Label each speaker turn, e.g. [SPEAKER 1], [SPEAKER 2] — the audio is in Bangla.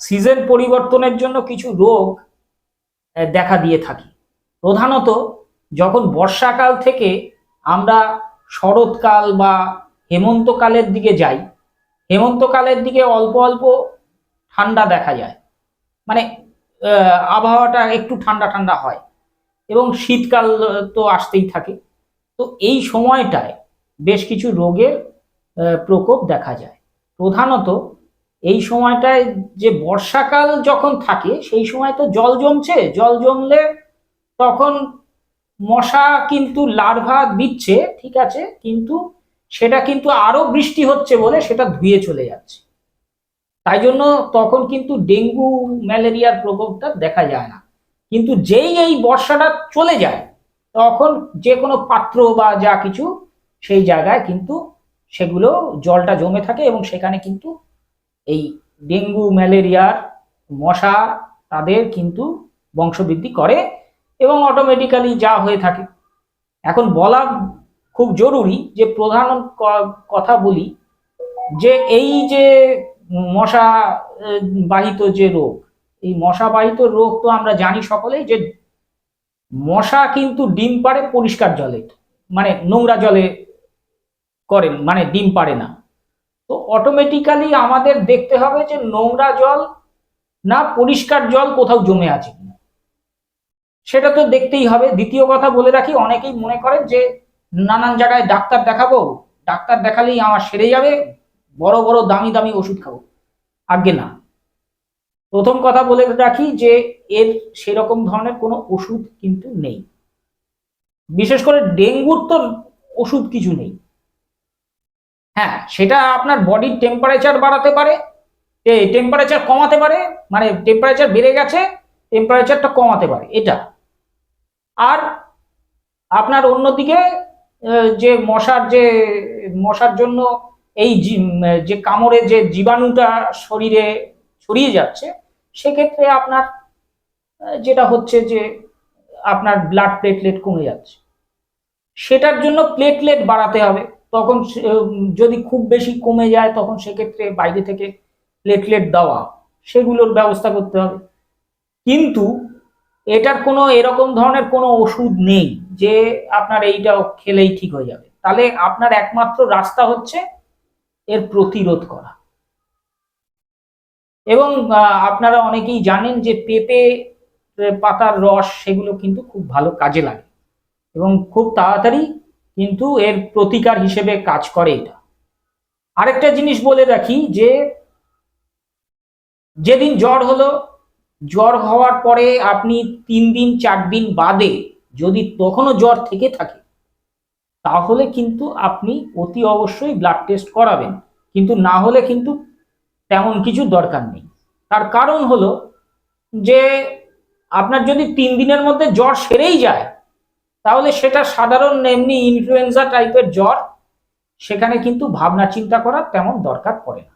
[SPEAKER 1] সিজন পরিবর্তনের জন্য কিছু রোগ দেখা দিয়ে থাকি। প্রধানত যখন বর্ষাকাল থেকে আমরা শরৎকাল বা হেমন্তকালের দিকে যাই, হেমন্তকালের দিকে অল্প অল্প ঠান্ডা দেখা যায়। মানে আবহাওয়াটা একটু ঠান্ডা ঠান্ডা হয় এবং শীতকাল তো আসতেই থাকে। তো এই সময়টায় বেশ কিছু রোগের প্রকোপ দেখা যায়। প্রধানত এই সময়টায় যে বর্ষাকাল যখন থাকে, সেই সময় তো জল জমছে। জল জমলে তখন মশা কিন্তু লার্ভা দিচ্ছে, ঠিক আছে? কিন্তু সেটা কিন্তু আরও বৃষ্টি হচ্ছে বলে সেটা ধুয়ে চলে যাচ্ছে। তাই জন্য তখন কিন্তু ডেঙ্গু, ম্যালেরিয়ার প্রকোপটা দেখা যায় না। কিন্তু যেই এই বর্ষাটা চলে যায়, তখন যে কোনো পাত্র বা যা কিছু সেই জায়গায় কিন্তু সেগুলো জলটা জমে থাকে এবং সেখানে কিন্তু এই ডেঙ্গু ম্যালেরিয়ার মশা তাদের কিন্তু বংশবৃদ্ধি করে এবং অটোমেটিক্যালি যা হয়ে থাকে। এখন বলা খুব জরুরি যে প্রধান কথা বলি যে এই যে মশা বাহিত যে রোগ, এই মশা বাহিত রোগ তো আমরা জানি সকলেই যে মশা কিন্তু ডিম পাড়ে পরিষ্কার জলে মানে নোংরা জলে করেন মানে ডিম পাড়ে না। তো অটোমেটিক্যালি আমাদের দেখতে হবে যে নোংরা জল না পরিষ্কার জল কোথাও জমে আছে কিনা। সেটা তো দেখতেই হবে। দ্বিতীয় কথা বলে রাখি, অনেকেই মনে করেন যে নানান জায়গায় ডাক্তার দেখাবো, ডাক্তার দেখালেই আমার সেরে যাবে, বড় বড় দামি দামি ওষুধ খাব। আগে না। প্রথম কথা বলে রাখি যে এর সেরকম ধরনের কোনো ওষুধ কিন্তু নেই। বিশেষ করে ডেঙ্গুর তো ওষুধ কিছু নেই। হ্যাঁ সেটা আপনার বডির টেম্পারেচার বাড়াতে পারে টেম্পারেচার কমাতে পারে মানে টেম্পারেচার বেড়ে গেছে টেম্পারেচারটা কমাতে পারে, এটা। আর আপনার অন্যদিকে যে মশার যে, মশার জন্য এই যে কামড়ে যে জীবাণুটা শরীরে ছড়িয়ে যাচ্ছে, সেক্ষেত্রে আপনার যেটা হচ্ছে যে আপনার ব্লাড প্লেটলেট কমে যাচ্ছে। সেটার জন্য প্লেটলেট বাড়াতে হবে। তখন যদি খুব বেশি কমে যায়, তখন সেক্ষেত্রে বাইরে থেকে প্লেটলেট দেওয়া, সেগুলোর ব্যবস্থা করতে হবে। কিন্তু এটার কোনো এরকম ধরনের কোনো ওষুধ নেই যে আপনার এইটা খেলেই ঠিক হয়ে যাবে। তাহলে আপনার একমাত্র রাস্তা হচ্ছে এর প্রতিরোধ করা। এবং আপনারা অনেকেই জানেন যে পেঁপে, পাতার রস, সেগুলো কিন্তু খুব ভালো কাজে লাগে। এবং খুব তাড়াতাড়ি কিন্তু এর প্রতিকার হিসেবে কাজ করে এটা। আরেকটা জিনিস বলে রাখি যে, যেদিন জ্বর হলো, জ্বর হওয়ার পরে আপনি তিন দিন, চার দিন বাদে যদি তখনও জ্বর থেকে থাকে, তাহলে কিন্তু আপনি অতি অবশ্যই ব্লাড টেস্ট করাবেন। কিন্তু না হলে কিন্তু তেমন কিছু দরকার নেই। তার কারণ হলো যে, আপনার যদি তিন দিনের মধ্যে জ্বর সেরেই যায় তাহলে সেটা সাধারণ এমনি ইনফ্লুয়েঞ্জা টাইপের জ্বর, সেখানে কিন্তু ভাবনা চিন্তা করার তেমন দরকার পড়ে না।